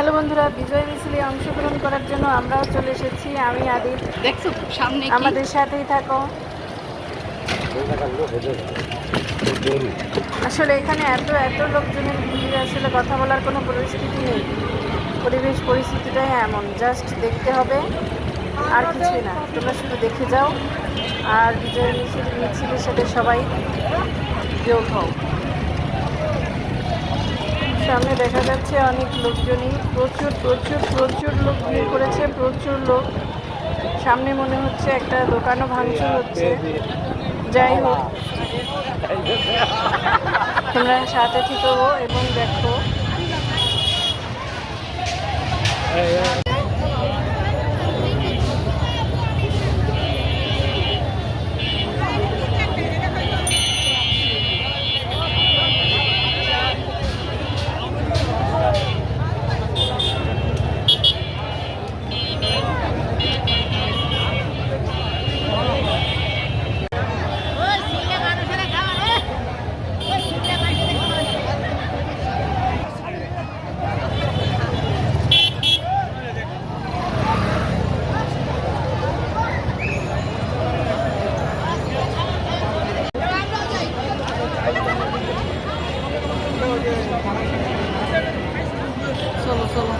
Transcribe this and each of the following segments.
Hello বন্ধুরা বিজয় মিছিলে অংশগ্রহণ করার জন্য আমরাও চলে এসেছি। আমি আদিত দেখছ সামনে আমাদের সাথেই থাকো। আসলে এখানে এত এত লোকজনের ভিড় আসলে কথা বলার কোনো পরিস্থিতি নেই। পরিবেশ পরিস্থিতিটাই এমন জাস্ট দেখতে হবে আর কিছুই না। তোমরা শুধু দেখে যাও। আর বিজয় মিছিল মিছিলের সাথে সবাই যোগ হও। সামনে দেখা যাচ্ছে অনেক লোকজনই। প্রচুর প্রচুর প্রচুর লোক ভিড় করেছে, প্রচুর লোক। সামনে মনে হচ্ছে একটা দোকানও ভাঙচুর হচ্ছে। যাই হোক। তোমরা সাথে থেকে এবং দেখো। চলো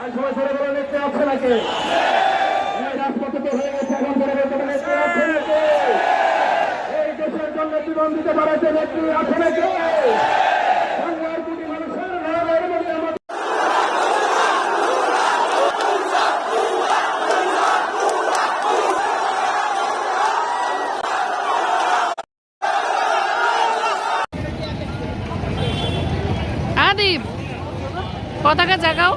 আর সবাই বলে নেত্রী আছে নাকি জীবন দিতে পারে যে নেত্রী আছে নাকি? পতাকা জাগাও।